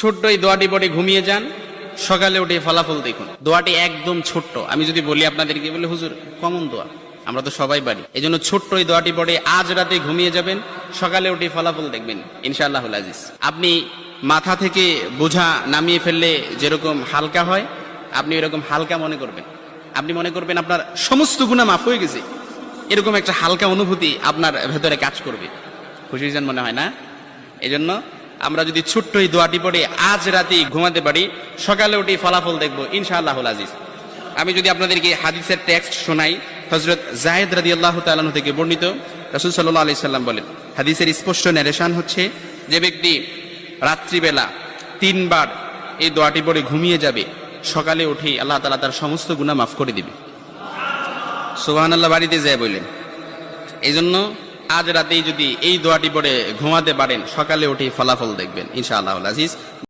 ছোট্ট এই দোয়াটি পড়ে ঘুমিয়ে যান, সকালে উঠে ফলাফল দেখুন। দোয়াটি একদম ছোট্ট। আমি যদি বলি আপনাদেরকে, বলে হুজুর, কমন দোয়া। আমরা তো সবাই পারি। এই জন্য ছোট্ট এই দোয়াটি পড়ে আজ রাতে ঘুমিয়ে যাবেন, সকালে উঠে ফলাফল দেখবেন ইনশাআল্লাহ আজিজ। আপনি মাথা থেকে বোঝা নামিয়ে ফেললে যেরকম হালকা হয়, আপনি এরকম হালকা মনে করবেন। আপনি মনে করবেন আপনার সমস্ত গুণা মাফ হয়ে গেছে। এরকম একটা হালকা অনুভূতি আপনার ভেতরে কাজ করবে। খুশি মনে হয় না? এজন্য জন্য আমরা যদি ছোট্ট এই দোয়াটি পড়ে আজ রাতে ঘুমাতে পারি, সকালে উঠে ফলাফল দেখব ইনশাআল্লাহ আজিজ। আমি যদি আপনাদেরকে হাদিসের টেক্সট শোনাই হজরত জাহেদ রাদি আল্লাহ তালানু থেকে বর্ণিত, রসুল সাল্লাহ আলি সাল্লাম বলেন, হাদিসের স্পষ্ট ন্যারেশন হচ্ছে যে ব্যক্তি রাত্রিবেলা তিনবার এই দোয়াটি পড়ে ঘুমিয়ে যাবে, সকালে উঠেই আল্লাহ তালা তার সমস্ত গুণা মাফ করে দিবে। সুবাহান আল্লাহ বাড়িতে যায় বললেন এই জন্য আজ রাতেই যদি এই দোয়াটি পড়ে ঘুমাতে পারেন সকালে উঠে ফলাফল দেখবেন ইনশাআল্লাহ আজিজ।